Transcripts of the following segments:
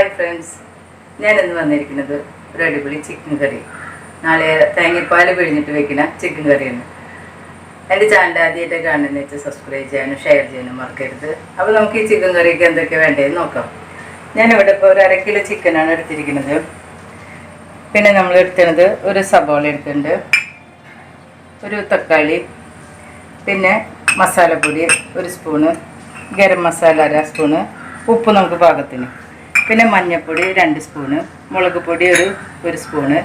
Hi friends ഞാൻ ഇന്ന് വന്നിരിക്കുന്നത് ഒരു അടിപൊളി ചിക്കൻ കറി നാളെ തേങ്ങപ്പാൽ പിഴിഞ്ഞിട്ട് വെക്കുന്ന ചിക്കൻ കറിയാണ് എന്റെ ചാനൽ ആദ്യമായിട്ട് കാണുന്ന വെച്ച് സബ്സ്ക്രൈബ് ചെയ്യാനും ഷെയർ ചെയ്യാനും മറക്കരുത്. അപ്പോൾ നമുക്ക് ഈ ചിക്കൻ കറിക്ക് എന്തൊക്കെ വേണ്ടതെന്ന് നോക്കാം. ഞാനിവിടെ ഇപ്പോൾ ഒരു അര കിലോ ചിക്കനാണ് എടുത്തിരിക്കുന്നത്. പിന്നെ നമ്മൾ എടുത്തിരുന്നത് ഒരു സബോള എടുത്തിട്ടുണ്ട്. ഒരു തക്കാളി പിന്നെ മസാലപ്പൊടി ഒരു സ്പൂണ് ഗരം മസാല അര സ്പൂണ് ഉപ്പ് നമുക്ക് പാകത്തിന്. പിന്നെ മഞ്ഞൾപ്പൊടി രണ്ട് സ്പൂണ് മുളക് പൊടി ഒരു ഒരു സ്പൂണ്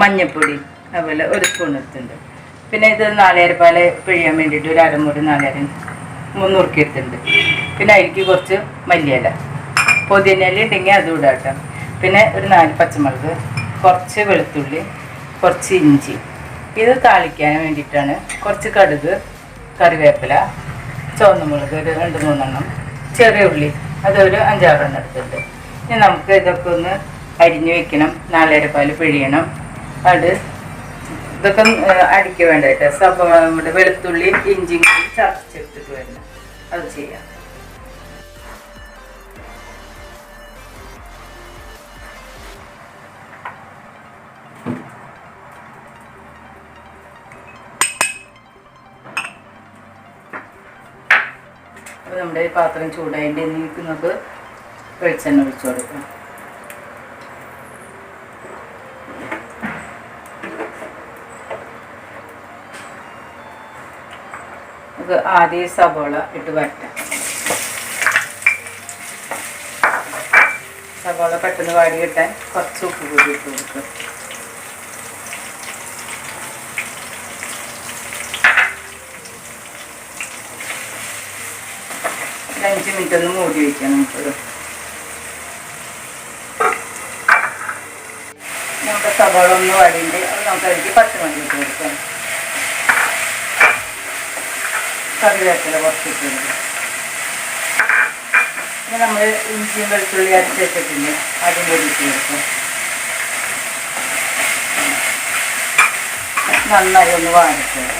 മഞ്ഞൾപ്പൊടി അതുപോലെ ഒരു സ്പൂൺ എടുത്തിട്ടുണ്ട്. പിന്നെ ഇത് നാളികേരപ്പാൽ പിഴിയാൻ വേണ്ടിയിട്ട് ഒരു അരമുറി നാളികേരം മുന്നൂറുക്കി എടുത്തിട്ടുണ്ട് പിന്നെ അതിലേക്ക് കുറച്ച് മല്ലിയില പുതിനയില ഉണ്ടെങ്കിൽ അതും ഇടാം കേട്ടോ. പിന്നെ ഒരു നാല് പച്ചമുളക് കുറച്ച് വെളുത്തുള്ളി കുറച്ച് ഇഞ്ചി. ഇത് താളിക്കാൻ വേണ്ടിയിട്ടാണ്. കുറച്ച് കടുക് കറിവേപ്പില ചുവന്ന മുളക് ഒരു രണ്ട് മൂന്നെണ്ണം ചെറിയ ഉള്ളി അതൊരു അഞ്ചാറെണ്ണം എടുത്തിട്ടുണ്ട്. ഇനി നമുക്ക് ഇതൊക്കെ ഒന്ന് അരിഞ്ഞു വെക്കണം. നാളേരപ്പാൽ പിഴിയണം. അത് ഇതൊക്കെ അടിക്ക വേണ്ടായിട്ട് സബ നമ്മുടെ വെളുത്തുള്ളിയും ഇഞ്ചിയും കൂടി ചതച്ചെടുത്തിട്ട് വരണം. അത് ചെയ്യാം. നമ്മുടെ പാത്രം ചൂടായിട്ട് നമുക്ക് വെളിച്ചെണ്ണ ഒഴിച്ചു കൊടുക്കാം. നമുക്ക് ആദ്യം സബോള ഇട്ട് വരട്ടാം. സബോള പെട്ടെന്ന് വാടി കിട്ടാൻ കുറച്ച് ഉപ്പ് കൂടി ഇട്ട് കൊടുക്കും. അഞ്ച് മിനിറ്റ് ഒന്ന് മൂടി വയ്ക്കാം നമുക്കൊരു നമുക്ക് സവാള ഒന്ന് വടിയുണ്ട് അത് നമുക്ക് അതിലേക്ക് പച്ചമല്ലി ഇട്ട് കൊടുക്കാം. കറിവേപ്പില കുറച്ചിട്ടുണ്ട് പിന്നെ നമ്മൾ ഇഞ്ചിയും വെളുത്തുള്ളി അരച്ച് വെച്ചിട്ടുണ്ട്. അതും കൂടി കൊടുക്കാം. നന്നായി ഒന്ന് വാങ്ങിച്ചത്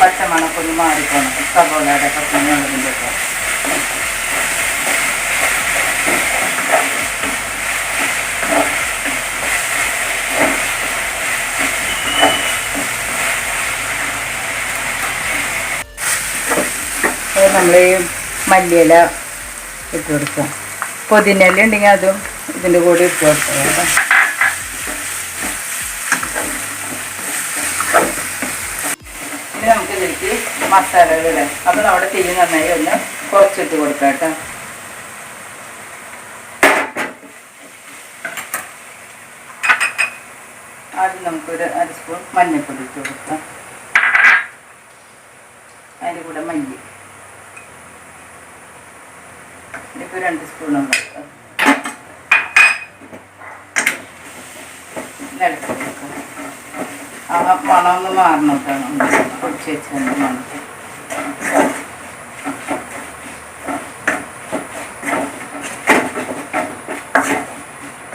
പച്ചമണക്കൊന്ന് മാറിപ്പോണം സബോളയുടെ പച്ചമുളകിന്റെ ഒക്കെ നമ്മൾ മല്ലിയില ഇട്ട് കൊടുക്കാം. പൊതിനല്ല ഉണ്ടെങ്കിൽ അതും ഇതിന്റെ കൂടെ ഇട്ട് കൊടുക്കാം കേട്ടോ. നമുക്ക് ഇതിലേക്ക് മസാലകൾ ഇടാം. അപ്പോൾ നമ്മുടെ തീ നന്നായി ഒന്ന് കുറച്ചിട്ട് കൊടുക്കാം കേട്ടോ. ആദ്യം നമുക്കൊരു അര സ്പൂൺ മഞ്ഞൾപ്പൊടി ഇട്ട് കൊടുക്കാം അതിന്റെ കൂടെ മല്ലി ഇതിപ്പോൾ രണ്ട് സ്പൂണും കൊടുക്കാം ഇളക്കി കൊടുക്കാം ആ മണമൊന്ന് മാറണോട്ടാണ് പൊടിച്ച് വെച്ചതിന്റെ മണം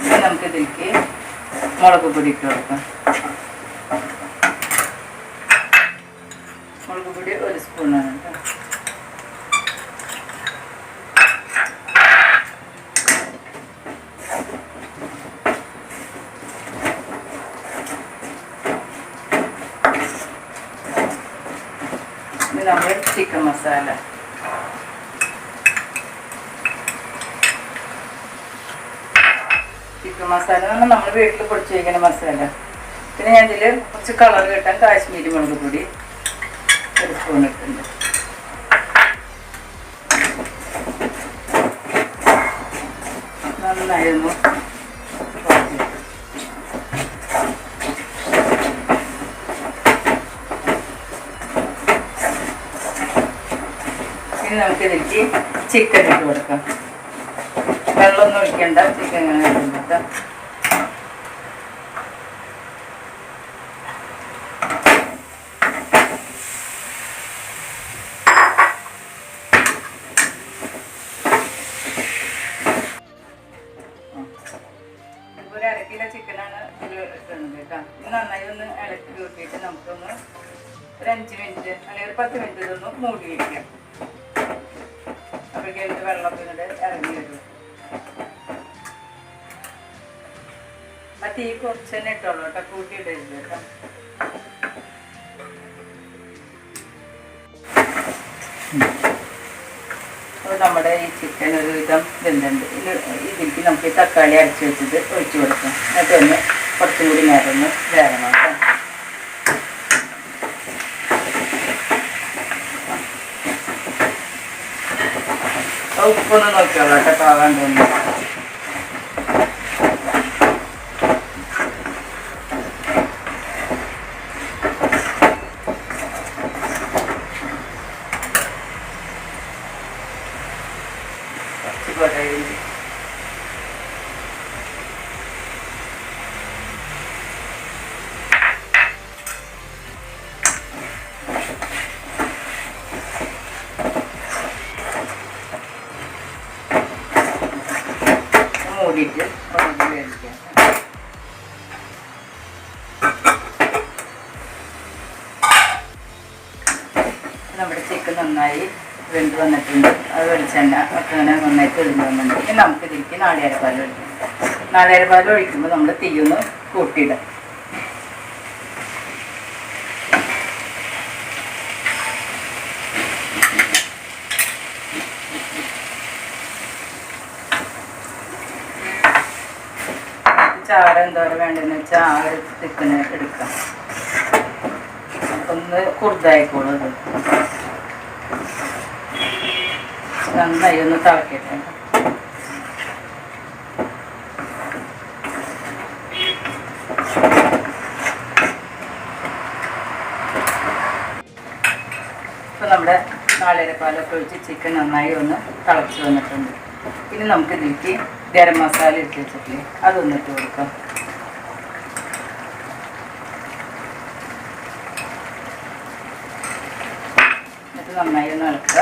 ഇനി നമുക്കിതിലേക്ക് മുളക് പൊടി ഇട്ട് കൊടുക്കാം മുളക് പൊടി ഒരു സ്പൂണാണ് കേട്ടോ ഇത് നമ്മൾ ചിക്കൻ മസാല ചിക്കൻ മസാല എന്ന് പറഞ്ഞാൽ നമ്മൾ വീട്ടിൽ പൊടിച്ച് വയ്ക്കുന്ന മസാല പിന്നെ ഞാൻ ഇതിൽ കുറച്ച് കളർ കിട്ടാൻ കാശ്മീരി മുളക് പൊടി ഒരു സ്പൂൺ ഇട്ടുണ്ട് നന്നായി ഒന്ന് വാട്ടി. ഇനി നമുക്ക് ഇതിലേക്ക് ചിക്കൻ ഇട്ട് കൊടുക്കാം. വെള്ളമൊന്നും ഒഴിക്കണ്ട ചിക്കൻ ഇങ്ങനെ ഇട്ട് കൊടുക്കാം നന്നായി ഒന്ന് ഇളക്കി കൂട്ടിയിട്ട് നമുക്കൊന്ന് ഒരു അഞ്ച് മിനിറ്റ് അല്ലെങ്കിൽ ഒരു പത്ത് മിനിറ്റ് ഇതൊന്ന് മൂടി വയ്ക്കാം തീ കുറച്ച് തന്നെ ഇട്ടോളൂ കേട്ടോ കൂട്ടിയിടരുത് കേട്ടോ. നമ്മുടെ ഈ ചിക്കൻ ഒരു വിധം വെന്തുണ്ട് ഇതിലേക്ക് നമുക്ക് ഈ തക്കാളി അരച്ച് വെച്ചിട്ട് ഒഴിച്ചു കൊടുക്കാം. എന്നിട്ട് ഒന്ന് കുറച്ചും കൂടി നേരം ഒന്ന് വേറെ അപ്പോൾ ഉപ്പൊന്ന് നോക്കിയോളാം കേട്ടോ പാകാൻ തോന്നുന്നു കുറച്ച് കുറയുണ്ട് മൂടിയിട്ട് ഒന്നുകൂടി വേവിക്കാം. നമ്മുടെ ചിക്കൻ നന്നായി വെന്ത് വന്നിട്ടുണ്ട്. അത് വെളിച്ചെണ്ണ ഒക്കെ നന്നായി തെളിഞ്ഞ് വന്നിട്ടുണ്ട്. നമുക്ക് ഇതിലേക്ക് നാളികേരപ്പാൽ ഒഴിക്കാം. നാളികേരപ്പാൽ ഒഴിക്കുമ്പോൾ നമ്മൾ തീയൊന്ന് കൂട്ടിയിടാം. ചാറ് എന്തോരം വേണ്ടതെന്ന് വെച്ചാൽ ആ ഒരു തിക്കിന് എടുക്കാം. ഒന്ന് കുറുതായിക്കോളും നന്നായി ഒന്ന് തിളക്കട്ടെ. ഇപ്പം നമ്മുടെ നാളികേരപ്പാലൊക്കെ ഒഴിച്ച് ചിക്കൻ നന്നായി ഒന്ന് തിളച്ച് വന്നിട്ടുണ്ട്. ഇനി നമുക്ക് ഇതിലേക്ക് ഗരം മസാല ഇട്ട് വെച്ചിട്ടില്ലേ അതൊന്നിട്ട് കൊടുക്കാം. എന്നിട്ട് നന്നായി ഒന്ന് ഇളക്കുക.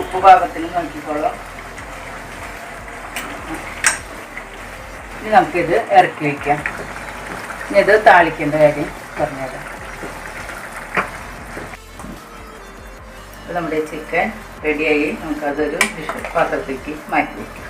ഉപ്പ് പാകത്തിന് നോക്കിക്കൊള്ളാം ഇനി നമുക്കിത് ഇറക്കി വയ്ക്കാം ഇനി ഇത് താളിക്കേണ്ട കാര്യം. പറഞ്ഞുതരാം നമ്മുടെ ചിക്കൻ റെഡിയായി നമുക്കതൊരു ഡിഷ് പാത്രത്തേക്ക് മാറ്റി വയ്ക്കാം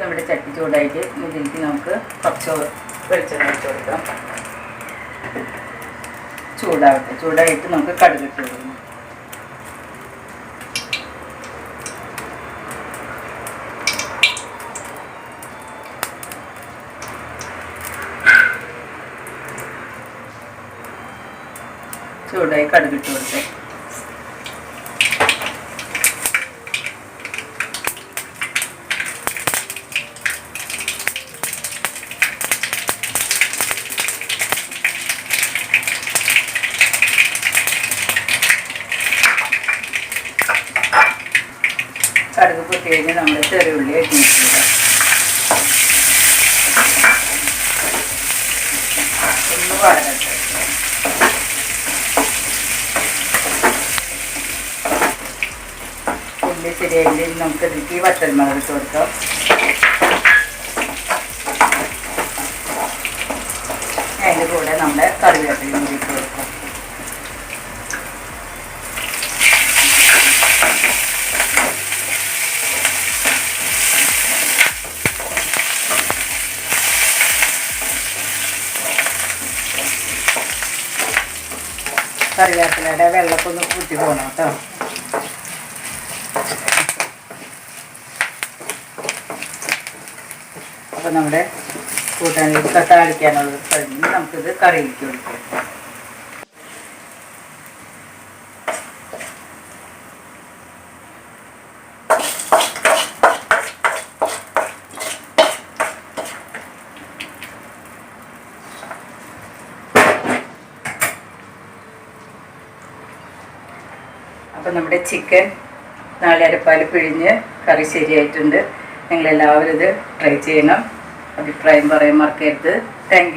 നമ്മുടെ ചട്ടി ചൂടായിട്ട് ഇതിലേക്ക് നമുക്ക് കുറച്ച് വെളിച്ചെണ്ണ വെച്ച് കൊടുക്കാം. ചൂടാവട്ടെ. ചൂടായിട്ട് നമുക്ക് കടുകിട്ട് കൊടുക്കണം ചൂടായി കടുകിട്ട് കൊടുത്തേ കടുക് പൊട്ടി കഴിഞ്ഞ് നമ്മൾ ചെറിയുള്ളി അരിഞ്ഞിട്ടില്ല ഒന്ന് വഴകട്ടെ ഉള്ളി ശരിയായില്ലേ? നമുക്ക് ഇതിലേക്ക് വറ്റൽമുളക് ഇട്ട് കൊടുക്കാം. അതിന്റെ കൂടെ നമ്മുടെ കറിവേപ്പിലയും കൂടി ഇട്ട് കൊടുക്കാം. കറിവേപ്പിലയുടെ വെള്ളമൊക്കെ ഒന്ന് കുത്തി പോകണം കേട്ടോ. അപ്പം നമ്മുടെ കൂട്ടാനിലേക്ക് താളിക്കാനുള്ളത് കഴിഞ്ഞ് നമുക്കിത് കറിയിലേക്ക് ഒഴിക്കാം അപ്പം നമ്മുടെ ചിക്കൻ നാളരപ്പാൽ പിഴിഞ്ഞ് കറി ശരിയായിട്ടുണ്ട്. നിങ്ങളെല്ലാവരും ഇത് ട്രൈ ചെയ്യണം. അഭിപ്രായം പറയാൻ മറക്കരുത്. താങ്ക്